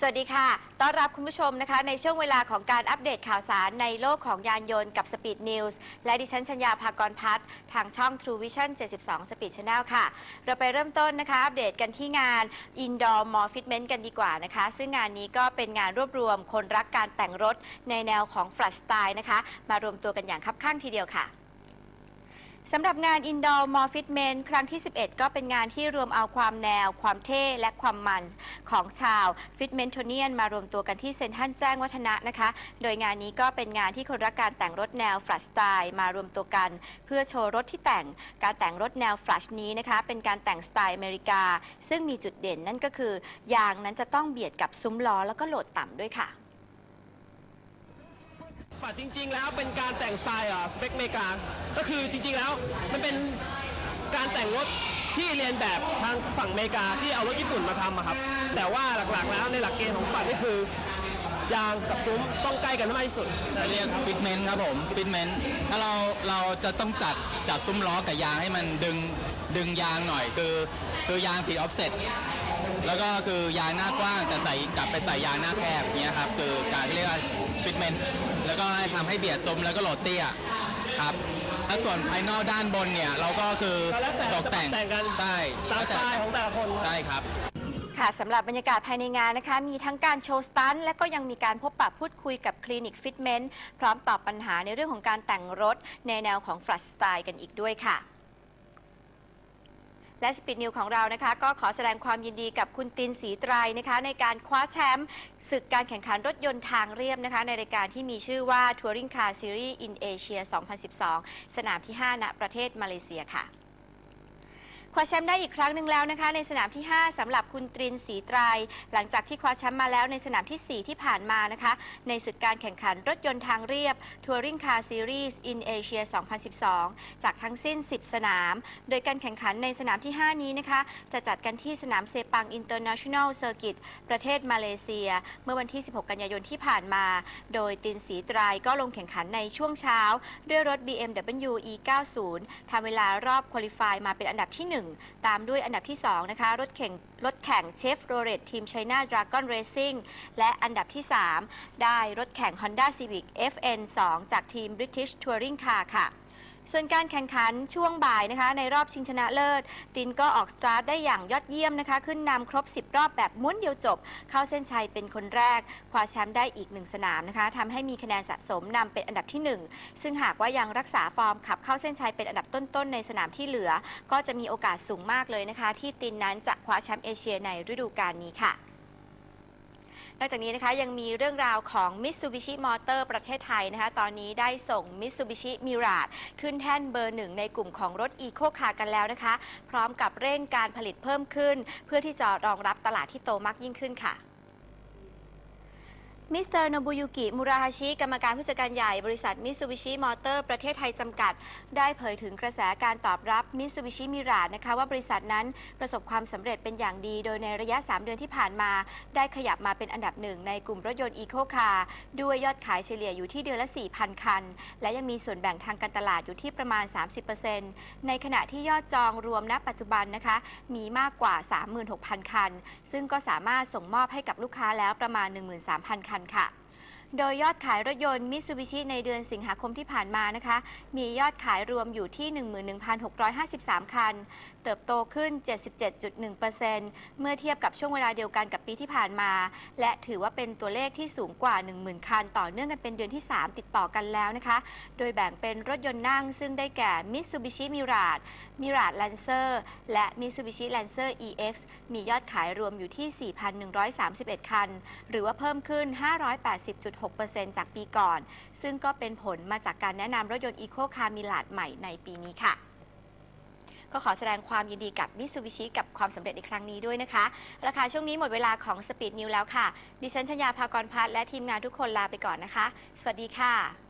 สวัสดีค่ะ ต้อนรับคุณผู้ชมนะคะ ในช่วงเวลาของการอัปเดตข่าวสารในโลกของยานยนต์กับ Speed News และดิฉันชัญญาภากรพัฒน์ทางช่อง True Vision 72 Speed Channel ค่ะ เราไปเริ่มต้นนะคะ อัปเดตกันที่งาน Indoor Mall Fitment กันดีกว่านะคะ ซึ่งงานนี้ก็เป็นงานรวบรวมคนรักการแต่งรถในแนวของ Flat Style นะคะ มารวมตัวกันอย่างคับข้างทีเดียวค่ะ สำหรับงาน Indoor Mall Fitment ครั้งที่ 11 ก็เป็นงานที่รวมเอาความแนว ความเท่ และความมันของชาว Fitmentonian มารวมตัวกันที่เซ็นทรัลแจ้งวัฒนะนะคะ โดยงานนี้ก็เป็นงานที่คนรักการแต่งรถแนว Flash Style มารวมตัวกัน เพื่อโชว์รถที่แต่ง การแต่งรถแนว Flash นี้นะคะ เป็นการแต่งสไตล์อเมริกา ซึ่งมีจุดเด่นนั่นก็คือ ยางนั้นจะต้องเบียดกับซุ้มล้อแล้วก็โหลดต่ำด้วยค่ะ ฝัดจริง ๆ แล้วเป็นการแต่งสไตล์อะสเปคเมกา ก็คือจริง ๆ แล้วมันเป็นการแต่งรถที่เรียนแบบทางฝั่งอเมริกาที่เอารถญี่ปุ่นมาทำอะครับ แต่ว่าหลักๆแล้วในหลักเกณฑ์ของฝัดนี่คือ ยางกับซุ้มต้องใกล้กันให้มากที่สุดเรียกฟิตเมนต์ครับผมฟิตเมนต์ถ้าเราเราจะต้องจัดจัดซุ้มล้อกับยางให้มันดึงดึงยางหน่อย คือคือยางผิดออฟเซ็ตแล้วก็คือยางหน้ากว้างแต่ใส่กลับไปใส่ยางหน้าแคบเนี้ยครับคือการที่เรียกว่าฟิตเมนต์แล้วก็ให้ทำให้เบียดซุ้มแล้วก็โหลดเตี้ยครับแล้วส่วนภายนอกด้านบนเนี่ยเราก็คือก็แล้วแต่ตกแต่งจะปรับแต่งกันใช่ตามสไตล์ของแต่ละคนใช่ครับ ค่ะสำหรับบรรยากาศภายในงานนะคะ มีทั้งการโชว์สตันท์และก็ยังมีการพบปะพูดคุยกับคลินิกฟิตเมนต์พร้อมตอบปัญหาในเรื่องของการแต่งรถในแนวของฟลัชสไตล์กันอีกด้วยค่ะ และสปีดนิวของเรานะคะ ก็ขอแสดงความยินดีกับคุณตินสีไตรนะคะ ในการคว้าแชมป์ศึกการแข่งขันรถยนต์ทางเรียบนะคะ ในรายการที่มีชื่อว่า Touring Car Series in Asia 2012 สนามที่ 5 ณ ประเทศมาเลเซียค่ะ คว้าแชมป์ได้อีกครั้งหนึ่งแล้วนะคะในสนามที่ 5สำหรับคุณตรินสีไตรายหลังจากที่คว้าแชมป์มาแล้วในสนามที่ 4 ที่ผ่านมานะคะในศึกการแข่งขันรถยนต์ทางเรียบ Touring Car Series in Asia 2012 จากทั้งสิ้น 10 สนาม โดยการแข่งขันในสนามที่ 5 นี้นะคะจะจัดกันที่สนามเซปัง International Circuit ประเทศมาเลเซีย เมื่อวันที่ 16 กันยายนที่ผ่านมา โดยตินสีไตรายก็ลงแข่งขันในช่วงเช้า ด้วยรถ BMW E90 ทำเวลารอบคุริฟายมาเป็นอันดับที่ 1ตามด้วยอันดับที่ 2 นะคะ รถแข่งรถแข่งเชฟโรเลตทีมไชน่าดราก้อนเรซิ่งและอันดับที่ 3 ได้รถแข่ง Honda Civic FN 2 จากทีม British Touring Car ค่ะ ส่วนการแข่งขันช่วงบ่ายนะคะในรอบชิงชนะเลิศ ตินก็ออกสตาร์ทได้อย่างยอดเยี่ยมนะคะ ขึ้นนำครบ 10 รอบแบบม้วนเดียวจบ เข้าเส้นชัยเป็นคนแรกคว้าแชมป์ได้อีกหนึ่งสนามนะคะทำให้มีคะแนนสะสมนำเป็นอันดับที่ 1 ซึ่งหากว่ายังรักษาฟอร์มขับเข้าเส้นชัยเป็นอันดับต้นๆในสนามที่เหลือ ก็จะมีโอกาสสูงมากเลยนะคะ ที่ตินนั้นจะคว้าแชมป์เอเชียในฤดูกาลนี้ค่ะ นอกจากนี้นะคะยังมีเรื่องราวของ Mitsubishi Motor ประเทศไทยนะคะตอนนี้ได้ส่ง Mitsubishi Mirage ขึ้นแท่นเบอร์หนึ่งในกลุ่มของรถ Eco Car กันแล้วนะคะ พร้อมกับเร่งการผลิตเพิ่มขึ้น เพื่อที่จะรองรับตลาดที่โตมากยิ่งขึ้นค่ะ มิสเตอร์โนบุยุกิ มุราฮาชิ กรรมการผู้จัดการใหญ่บริษัทมิ t ซูบิชิมอเตอร์ประเทศไทยจำกัด ได้เผยถึงกระแสการตอบรับมิ t ซูบิชิมิรานะคะว่าบริษัทนั้นประสบความสำเร็จเป็นอย่างดี โดยในระยะ 3 เดือนที่ผ่านมา ได้ขยับมาเป็นอันดับหนึ่งในกลุ่มรถยนต์อีโคคาร์ด้วยยอดขายเฉลี่ยอยู่ที่เดือนละ 4,000 คัน และยังมีส่วนแบ่งทางการตลาดอยู่ที่ประมาณ 30%ในขณะที่ยอดจองรวมณปัจจุบันนะคะมีมากกว่า 36,000 คัน ซึ่งก็สามารถส่งมอบให้กับลูกค้าแล้วประมาณ 13,000 คันค่ะ โดยยอดขายรถยนต์มิ t ซูบิชิในเดือนสิงหาคมที่ผ่านมานะคะ มียอดขายรวมอยู่ที่ 11,653 คัน เติบโตขึ้น 77.1%เมื่อเทียบกับช่วงเวลาเดียวกันกับปีที่ผ่านมา และถือว่าเป็นตัวเลขที่สูงกว่า 10,000 คัน ต่อเนื่องกันเป็นเดือนที่ 3 ติดต่อกันแล้วนะคะ โดยแบ่งเป็นรถยนต์นั่งซึ่งได้แก่ Mitsubishi Mirage Mirage Lancer และ Mitsubishi Lancer EX มียอดขายรวมอยู่ที่ 4,131 คัน หรือว่าเพิ่มขึ้น0.6%จากปีก่อน ซึ่งก็เป็นผลมาจากการแนะนำรถยนต์ Eco Car Mirage ใหม่ในปีนี้ค่ะก็ขอแสดงความยินดีกับ Mitsubishi กับความสำเร็จในครั้งนี้ด้วยนะคะราคาช่วงนี้หมดเวลาของ Speed New แล้วค่ะ ดิฉันชญาภากรพัฒน์และทีมงานทุกคนลาไปก่อนนะคะ สวัสดีค่ะ